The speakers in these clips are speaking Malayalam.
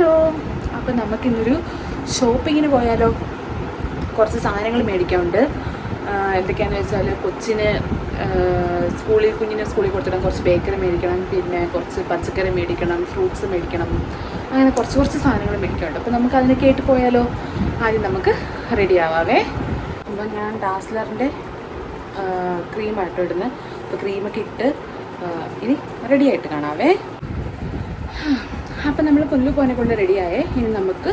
ഹലോ. അപ്പം നമുക്കിന്നൊരു ഷോപ്പിങ്ങിന് പോയാലോ? കുറച്ച് സാധനങ്ങൾ മേടിക്കാനുണ്ട്. എന്തൊക്കെയാണെന്ന് വെച്ചാൽ കൊച്ചിന് സ്കൂളിൽ കുഞ്ഞിനെ സ്കൂളിൽ കൊടുത്തിടാൻ കുറച്ച് ബേക്കറി മേടിക്കണം പിന്നെ കുറച്ച് പച്ചക്കറി മേടിക്കണം ഫ്രൂട്ട്സ് മേടിക്കണം. അങ്ങനെ കുറച്ച് കുറച്ച് സാധനങ്ങൾ മേടിക്കാനുണ്ട്. അപ്പോൾ നമുക്ക് അതിനൊക്കെ കേട്ട് പോയാലോ? ആദ്യം നമുക്ക് റെഡി ആവാവേ. അപ്പോൾ ഞാൻ ഡാസ്ലറിന്റെ ക്രീമായിട്ടോ ഇടുന്നത് അപ്പോൾ ക്രീമൊക്കെ ഇട്ട് ഇനി റെഡി ആയിട്ട് കാണാവേ. അപ്പം നമ്മൾ പുനലൂർ കൊണ്ട് റെഡിയായേ ഇനി നമുക്ക്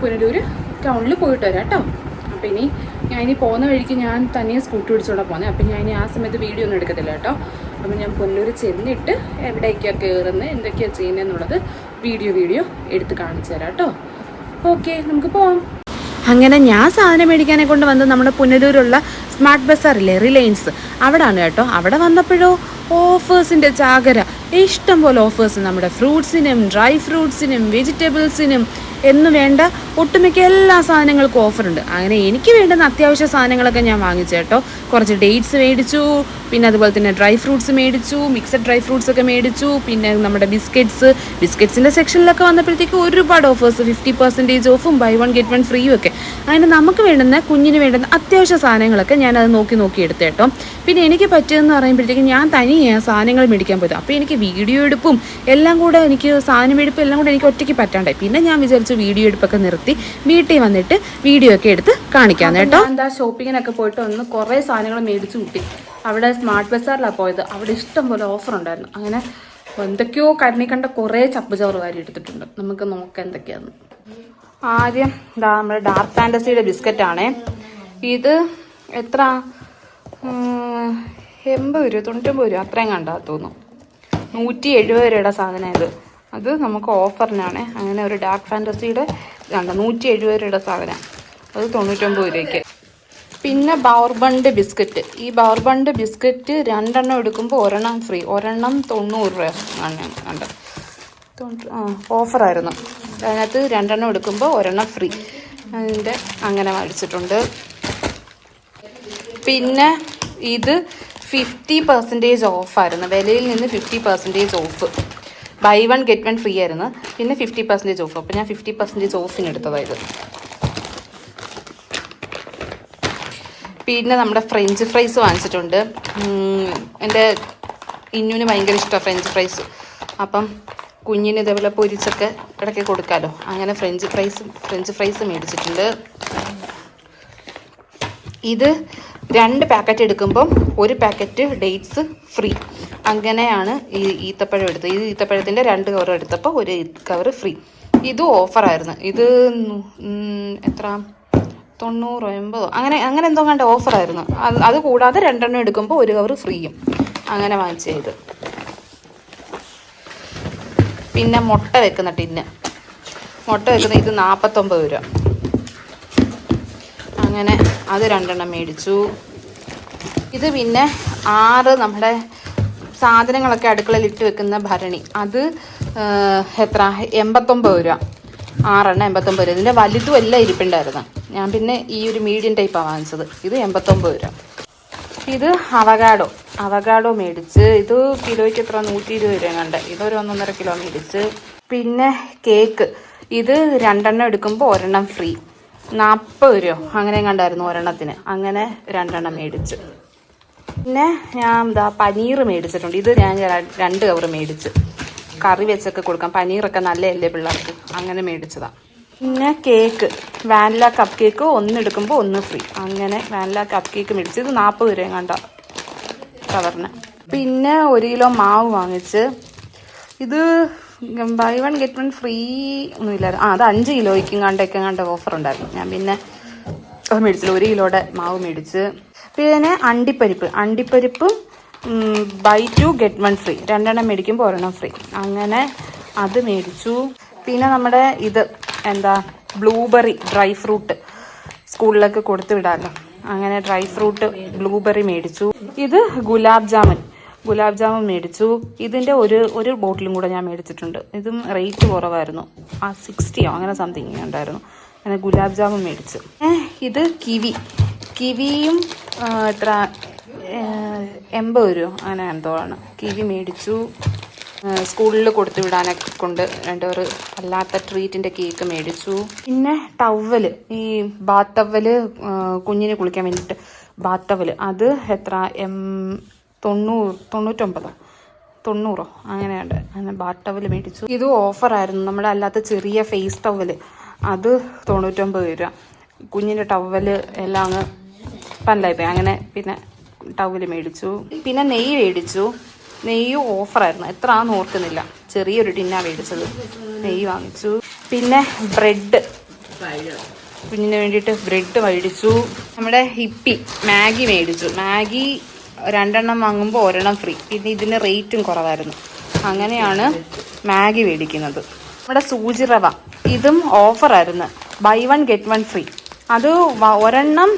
പുനലൂർ ടൗണിൽ പോയിട്ട് വരാം കേട്ടോ അപ്പം ഇനി ഞാൻ ഇനി പോകുന്ന വഴിക്ക് ഞാൻ തനിയെ സ്കൂട്ടി പിടിച്ചോടെ പോകുന്നത് അപ്പം ഞാൻ ഇനി ആ സമയത്ത് വീഡിയോ ഒന്നും എടുക്കത്തില്ല കേട്ടോ അപ്പം ഞാൻ പുനലൂർ ചെന്നിട്ട് എവിടേക്കാണ് കയറുന്നത് എന്തൊക്കെയാണ് ചെയ്യുന്നതെന്നുള്ളത് വീഡിയോ വീഡിയോ എടുത്ത് കാണിച്ചു തരാം കേട്ടോ ഓക്കെ നമുക്ക് പോവാം. അങ്ങനെ ഞാൻ സാധനം മേടിക്കാനെ കൊണ്ട് വന്ന് നമ്മുടെ പുനലൂരുള്ള സ്മാർട്ട് ബസാറില്ലേ റിലയൻസ് അവിടാണ് കേട്ടോ. അവിടെ വന്നപ്പോഴോ ഓഫേഴ്സിന്റെ ചാകര. ഇഷ്ടം പോലെ ഓഫേഴ്സ് നമ്മുടെ ഫ്രൂട്ട്സിനും ഡ്രൈ ഫ്രൂട്ട്സിനും വെജിറ്റബിൾസിനും എന്നു വേണ്ട ഒട്ടുമിക്ക എല്ലാ സാധനങ്ങൾക്കും ഓഫറുണ്ട്. അങ്ങനെ എനിക്ക് വേണ്ടുന്ന അത്യാവശ്യ സാധനങ്ങളൊക്കെ ഞാൻ വാങ്ങിച്ചു കേട്ടോ. കുറച്ച് ഡേറ്റ്സ് മേടിച്ചു പിന്നെ അതുപോലെ തന്നെ ഡ്രൈ ഫ്രൂട്ട്സ് മേടിച്ചു മിക്സഡ് ഡ്രൈ ഫ്രൂട്ട്സ് ഒക്കെ മേടിച്ചു പിന്നെ നമ്മുടെ ബിസ്ക്കറ്റ്സ് ബിസ്ക്കറ്റ്സിന്റെ സെക്ഷനിലൊക്കെ വന്നപ്പോഴത്തേക്ക് ഒരുപാട് ഓഫേഴ്സ് ഫിഫ്റ്റി പെർസെന്റേജ് ഓഫും ബൈ വൺ ഗെറ്റ് വൺ ഫ്രീയും ഒക്കെ. അങ്ങനെ നമുക്ക് വേണ്ടുന്ന കുഞ്ഞിന് വേണ്ടുന്ന അത്യാവശ്യ സാധനങ്ങളൊക്കെ ഞാനത് നോക്കി നോക്കി എടുത്തു കേട്ടോ. പിന്നെ എനിക്ക് പറ്റിയതെന്ന് പറയുമ്പോഴത്തേക്കും ഞാൻ തനിയാണ് സാധനങ്ങൾ മേടിക്കാൻ പോയത്. അപ്പോൾ എനിക്ക് വീഡിയോ എടുപ്പും എല്ലാം കൂടെ എനിക്ക് സാധനം എടുപ്പും എല്ലാം കൂടെ എനിക്ക് ഒറ്റയ്ക്ക് പറ്റാണ്ടായി. പിന്നെ ഞാൻ വിചാരിച്ചു വീഡിയോ എടുപ്പൊക്കെ നിർത്തി. വീട്ടിൽ വന്നിട്ട് വീഡിയോ ഒക്കെ എടുത്ത് കാണിക്കാം കേട്ടോ. എന്താ ഷോപ്പിങ്ങിനൊക്കെ പോയിട്ട് ഒന്ന് കുറേ സാധനങ്ങൾ മേടിച്ചു കൂട്ടി. അവിടെ സ്മാർട്ട് ബസാറിലാണ് പോയത്. അവിടെ ഇഷ്ടം പോലെ ഓഫർ ഉണ്ടായിരുന്നു. അങ്ങനെ എന്തൊക്കെയോ കണ്ണി കണ്ട കുറേ ചപ്പ് ചോറ് വാരി എടുത്തിട്ടുണ്ട്. നമുക്ക് നോക്കാം എന്തൊക്കെയാന്ന്. ആദ്യം ഇതാ നമ്മുടെ ഡാർക്ക് ഫാന്റസിയുടെ ബിസ്ക്കറ്റ് ആണേ. ഇത് എത്ര? എൺപത് രൂപ തൊണ്ണൂറ്റൊമ്പത് രൂപ. അത്രയും കണ്ടാ തോന്നുന്നു. നൂറ്റി എഴുപത് രൂപയുടെ സാധനം ഇത്. അത് നമുക്ക് ഓഫറിനാണ് അങ്ങനെ ഒരു ഡാർക്ക് ഫാന്റസിയുടെ കണ്ട നൂറ്റി എഴുപത് രൂപയുടെ സാധനം. അത് തൊണ്ണൂറ്റൊമ്പത് രൂപയ്ക്ക്. പിന്നെ ബൗർബണ്ട് ബിസ്ക്കറ്റ് ഈ ബൗർബണ്ട് ബിസ്ക്കറ്റ് രണ്ടെണ്ണം എടുക്കുമ്പോൾ ഒരെണ്ണം ഫ്രീ ഒരെണ്ണം തൊണ്ണൂറ് രൂപ ആണ് ഉണ്ട് ഓഫറായിരുന്നു അതിനകത്ത് രണ്ടെണ്ണം എടുക്കുമ്പോൾ ഒരെണ്ണം ഫ്രീ അതിന്റെ അങ്ങനെ മേടിച്ചിട്ടുണ്ട്. പിന്നെ ഇത് ഫിഫ്റ്റി പെർസെന്റേജ് ഓഫായിരുന്നു വിലയിൽ നിന്ന് fifty percentage off buy one get one free ആയിരുന്നു. പിന്നെ ഫിഫ്റ്റി പെർസെന്റേജ് ഓഫ് അപ്പോൾ ഞാൻ ഫിഫ്റ്റി പെർസെന്റേജ് ഓഫിന് എടുത്തതായത്. പിന്നെ നമ്മുടെ ഫ്രഞ്ച് ഫ്രൈസ് വാങ്ങിച്ചിട്ടുണ്ട്. എന്റെ ഇന്നുവിന് ഭയങ്കര ഇഷ്ടമാണ് ഫ്രഞ്ച് ഫ്രൈസ് അപ്പം കുഞ്ഞിന് ഇതേപോലെ പൊരിച്ചൊക്കെ ഇടയ്ക്ക് കൊടുക്കാമല്ലോ അങ്ങനെ ഫ്രഞ്ച് ഫ്രൈസ് ഫ്രഞ്ച് ഫ്രൈസ് മേടിച്ചിട്ടുണ്ട്. ഇത് രണ്ട് പാക്കറ്റ് എടുക്കുമ്പം ഒരു പാക്കറ്റ് ഡേറ്റ്സ് ഫ്രീ അങ്ങനെയാണ് ഈ ഈത്തപ്പഴം എടുത്തത്. ഈ ഈത്തപ്പഴത്തിന്റെ രണ്ട് കവർ എടുത്തപ്പോൾ ഒരു കവർ ഫ്രീ ഇത് ഓഫറായിരുന്നു ഇത് എത്ര? തൊണ്ണൂറോ എൺപതോ? അങ്ങനെ അങ്ങനെ എന്തോ കണ്ട ഓഫറായിരുന്നു അത് അത് കൂടാതെ രണ്ടെണ്ണം എടുക്കുമ്പോൾ ഒരു കവർ ഫ്രീയും അങ്ങനെ വാങ്ങിച്ചത് പിന്നെ മുട്ട വെക്കുന്ന ടിന്ന്. മുട്ട വെക്കുന്ന ഇത് നാൽപ്പത്തൊമ്പത് രൂപ. അങ്ങനെ അത് രണ്ടെണ്ണം മേടിച്ചു. ഇത് പിന്നെ ആറ് നമ്മുടെ സാധനങ്ങളൊക്കെ അടുക്കളയിൽ ഇട്ട് വെക്കുന്ന ഭരണി. അത് എത്ര? എൺപത്തൊമ്പത് രൂപ. ആറെണ്ണം എൺപത്തൊമ്പത് രൂപ. ഇതിന്റെ വലുതും എല്ലാം ഇരിപ്പുണ്ടായിരുന്നു. ഞാൻ പിന്നെ ഈ ഒരു മീഡിയം ടൈപ്പാണ് വാങ്ങിച്ചത്. ഇത് എൺപത്തൊമ്പത് രൂപ. ഇത് അവഗാഡോ അവഗാഡോ മേടിച്ച് ഇത് കിലോയ്ക്ക് എത്ര? നൂറ്റി ഇരുപത് രൂപ കണ്ട് ഇതൊരു ഒന്നൊന്നര കിലോ മേടിച്ച്. പിന്നെ കേക്ക് ഇത് രണ്ടെണ്ണം എടുക്കുമ്പോൾ ഒരെണ്ണം ഫ്രീ നാൽപ്പത് രൂപ. അങ്ങനെ കണ്ടായിരുന്നു ഒരെണ്ണത്തിന്. അങ്ങനെ രണ്ടെണ്ണം മേടിച്ച്. പിന്നെ ഞാൻ എന്താ പനീർ മേടിച്ചിട്ടുണ്ട്. ഇത് ഞാൻ രണ്ട് കവർ മേടിച്ച്. കറി വെച്ചൊക്കെ കൊടുക്കാം. പനീറൊക്കെ നല്ലതല്ലേ പിള്ളേർക്ക്? അങ്ങനെ മേടിച്ചതാ. പിന്നെ കേക്ക്. വാനില കപ്പ് കേക്ക് ഒന്ന് എടുക്കുമ്പോൾ ഒന്ന് ഫ്രീ. അങ്ങനെ വാനില കപ്പ് കേക്ക് മേടിച്ച്. ഇത് നാൽപ്പത് രൂപ കണ്ട കവറിന്. പിന്നെ ഒരു കിലോ മാവ് വാങ്ങിച്ച്. ഇത് buy one get one free ഒന്നുമില്ലായിരുന്നു. ആ അത് അഞ്ച് കിലോയ്ക്കും കണ്ടൊക്കെ കണ്ട ഓഫർ ഉണ്ടായിരുന്നു. ഞാൻ പിന്നെ അത് മേടിച്ചില്ല. ഒരു കിലോയുടെ മാവ് മേടിച്ച്. പിന്നെ അണ്ടിപ്പരിപ്പ്. അണ്ടിപ്പരിപ്പും buy two get one free രണ്ടെണ്ണം മേടിക്കുമ്പോൾ ഒരെണ്ണം ഫ്രീ അങ്ങനെ അത് മേടിച്ചു. പിന്നെ നമ്മുടെ ഇത് എന്താ ബ്ലൂബെറി ഡ്രൈ ഫ്രൂട്ട് സ്കൂളിലൊക്കെ കൊടുത്തു വിടാമല്ലോ അങ്ങനെ ഡ്രൈ ഫ്രൂട്ട് ബ്ലൂബെറി മേടിച്ചു. ഇത് ഗുലാബ് ജാമുൻ. ഗുലാബ് ജാമു മേടിച്ചു. ഇതിന്റെ ഒരു ഒരു ബോട്ടിലും കൂടെ ഞാൻ മേടിച്ചിട്ടുണ്ട്. ഇതും റേറ്റ് കുറവായിരുന്നു. ആ സിക്സ്റ്റിയോ അങ്ങനെ സംതിങ് ഉണ്ടായിരുന്നു. അങ്ങനെ ഗുലാബ് ജാമു മേടിച്ചു ഇത് കിവി. കിവിയും ഏ, എൺപത് രൂപ. അങ്ങനെ എന്തോ ആണ്. കിവി മേടിച്ചു. സ്കൂളിൽ കൊടുത്തു വിടാനൊക്കെ കൊണ്ട് ഒരു അല്ലാത്ത ട്രീറ്റിന്റെ കേക്ക് മേടിച്ചു. പിന്നെ ടവൽ ഈ ബാത്ത് കുഞ്ഞിനെ കുളിക്കാൻ വേണ്ടിയിട്ട് ബാത്ത് ടവൽ അത് എത്ര? എം തൊണ്ണൂറ് തൊണ്ണൂറ്റൊമ്പതോ. തൊണ്ണൂറോ? അങ്ങനെയുണ്ട്. അങ്ങനെ ബാത്ത് ടവൽ മേടിച്ചു. ഇത് ഓഫറായിരുന്നു. നമ്മുടെ അല്ലാത്ത ചെറിയ ഫേസ് ടവൽ അത് തൊണ്ണൂറ്റൊമ്പത് രൂപ. കുഞ്ഞിന്റെ ടവൽ എല്ലാം അങ്ങ് പല്ലായിപ്പോയി അങ്ങനെ പിന്നെ ടവൽ മേടിച്ചു. പിന്നെ നെയ്യ് മേടിച്ചു. നെയ്യ് ഓഫറായിരുന്നു. എത്ര ആണെന്ന് ഓർക്കുന്നില്ല. ചെറിയൊരു ടിന്നാ മേടിച്ചത്. നെയ്യ് വാങ്ങിച്ചു. പിന്നെ ബ്രെഡ് കുഞ്ഞിന് വേണ്ടിയിട്ട് ബ്രെഡ് മേടിച്ചു. നമ്മുടെ ഹിപ്പി മാഗി മേടിച്ചു. മാഗി രണ്ടെണ്ണം വാങ്ങുമ്പോൾ ഒരെണ്ണം ഫ്രീ പിന്നെ ഇതിന് റേറ്റും കുറവായിരുന്നു. അങ്ങനെയാണ് മാഗി മേടിക്കുന്നത്. നമ്മുടെ സൂചി റവ. ഇതും ഓഫറായിരുന്നു buy one get one free അത് ഒരെണ്ണം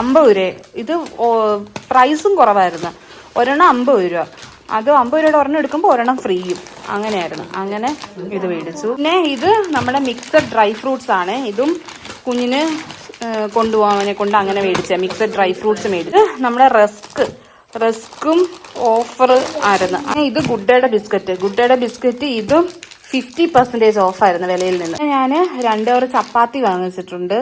അമ്പത് രൂപ. ഇത് പ്രൈസും കുറവായിരുന്നു. ഒരെണ്ണം അമ്പത് രൂപ. അത് അമ്പത് രൂപയുടെ ഒരെണ്ണം എടുക്കുമ്പോൾ ഒരെണ്ണം ഫ്രീയും അങ്ങനെയായിരുന്നു. അങ്ങനെ ഇത് മേടിച്ചു. പിന്നെ ഇത് നമ്മുടെ മിക്സഡ് ഡ്രൈ ഫ്രൂട്ട്സ് ആണ്. ഇതും കുഞ്ഞിന് കൊണ്ടുപോകാനെ കൊണ്ട് അങ്ങനെ മേടിച്ച മിക്സഡ് ഡ്രൈ ഫ്രൂട്ട്സ് മേടിച്ച് നമ്മുടെ റസ്ക് റസ്കും ഓഫർ ആയിരുന്നു. ഇത് ഗുഡ്ഡയുടെ ബിസ്ക്കറ്റ്. ഗുഡ്ഡയുടെ ബിസ്ക്കറ്റ് ഇതും ഫിഫ്റ്റി പെർസെന്റേജ് ഓഫായിരുന്നു വിലയിൽ നിന്ന്. ഞാൻ രണ്ടോറ് ചപ്പാത്തി വാങ്ങിച്ചിട്ടുണ്ട്.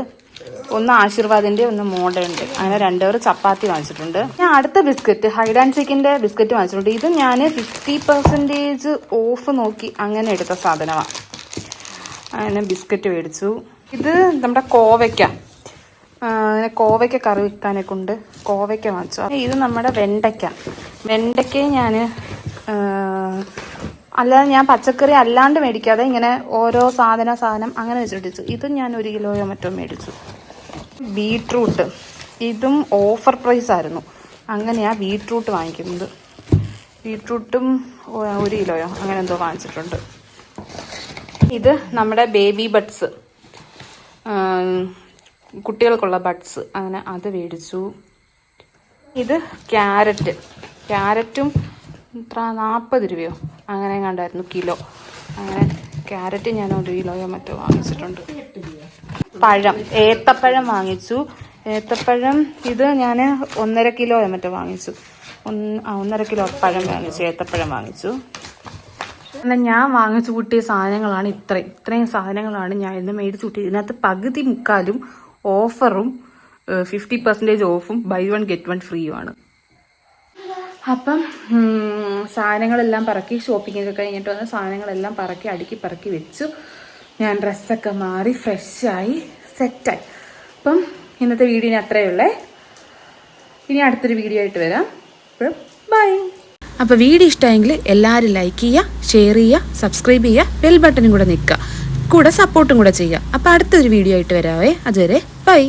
ഒന്ന് ആശീർവാദിന്റെ ഒന്ന് മോഡേണ്ട് അങ്ങനെ രണ്ടോറ് ചപ്പാത്തി വാങ്ങിച്ചിട്ടുണ്ട്. ഞാൻ അടുത്ത ബിസ്ക്കറ്റ് ഹൈഡ് ആൻഡ് ചിക്കന്റെ ബിസ്ക്കറ്റ് വാങ്ങിച്ചിട്ടുണ്ട്. ഇത് ഞാൻ ഫിഫ്റ്റി പെർസെന്റേജ് ഓഫ് നോക്കി അങ്ങനെ എടുത്ത സാധനമാണ് അങ്ങനെ ബിസ്ക്കറ്റ് മേടിച്ചു. ഇത് നമ്മുടെ കോവയ്ക്ക. അങ്ങനെ കോവയ്ക്ക കറി വെക്കാനൊക്കെ ഉണ്ട്. കോവയ്ക്ക വാങ്ങിച്ചു. ഇത് നമ്മുടെ വെണ്ടയ്ക്ക. വെണ്ടയ്ക്ക ഞാൻ അല്ലാതെ ഞാൻ പച്ചക്കറി അല്ലാണ്ട് മേടിക്കാതെ ഇങ്ങനെ ഓരോ സാധന സാധനം അങ്ങനെ വെച്ചിട്ടിച്ചു ഇത് ഞാൻ ഒരു കിലോയോ മറ്റോ മേടിച്ചു. ബീട്രൂട്ട്. ഇതും ഓഫർ പ്രൈസ് ആയിരുന്നു. അങ്ങനെയാണ് ബീട്രൂട്ട് വാങ്ങിക്കുന്നത്. ബീട്രൂട്ടും ഒരു കിലോയോ? അങ്ങനെ എന്തോ വാങ്ങിച്ചിട്ടുണ്ട്. ഇത് നമ്മുടെ ബേബി ബഡ്സ്. കുട്ടികൾക്കുള്ള ബഡ്സ് അങ്ങനെ അത് മേടിച്ചു. ഇത് ക്യാരറ്റ് ക്യാരറ്റും ഇത്ര നാൽപ്പത് രൂപയോ? അങ്ങനെ കണ്ടായിരുന്നു കിലോ. അങ്ങനെ ക്യാരറ്റ് ഞാൻ ഒരു കിലോയോ മറ്റോ വാങ്ങിച്ചിട്ടുണ്ട്. പഴം ഏത്തപ്പഴം വാങ്ങിച്ചു. ഏത്തപ്പഴം ഇത് ഞാൻ ഒന്നര കിലോയോ മറ്റോ വാങ്ങിച്ചു. ഒന്നര കിലോ പഴം വാങ്ങിച്ചു ഏത്തപ്പഴം വാങ്ങിച്ചു. എന്നാൽ ഞാൻ വാങ്ങിച്ചു കൂട്ടിയ സാധനങ്ങളാണ് ഇത്രയും. ഇത്രയും സാധനങ്ങളാണ് ഞാൻ ഇന്ന് മേടിച്ചു കൂട്ടിയത്. ഇതിനകത്ത് പകുതി മുക്കാലും ഓഫറും ഫിഫ്റ്റി പെർസെന്റേജ് ഓഫും ബൈ വൺ ഗെറ്റ് വൺ ഫ്രീയുമാണ്. അപ്പം സാധനങ്ങളെല്ലാം പറക്കി ഷോപ്പിംഗ് ഒക്കെ കഴിഞ്ഞിട്ട് വന്ന് സാധനങ്ങളെല്ലാം പറക്കി അടുക്കി പറക്കി വെച്ചു. ഞാൻ ഡ്രസ്സൊക്കെ മാറി ഫ്രഷായി സെറ്റായി. അപ്പം ഇന്നത്തെ വീഡിയോ അത്രയേ ഉള്ളേ. ഇനി അടുത്തൊരു വീഡിയോ ആയിട്ട് വരാം. അപ്പം ബൈ. അപ്പോൾ വീഡിയോ ഇഷ്ടമായെങ്കിൽ എല്ലാവരും ലൈക്ക് ചെയ്യുക ഷെയർ ചെയ്യുക സബ്സ്ക്രൈബ് ചെയ്യുക ബെൽ ബട്ടനും കൂടെ നിൽക്കുക. കൂടെ സപ്പോർട്ടും കൂടെ ചെയ്യുക അപ്പോൾ അടുത്തൊരു വീഡിയോ ആയിട്ട് വരാവേ. അതുവരെ ബൈ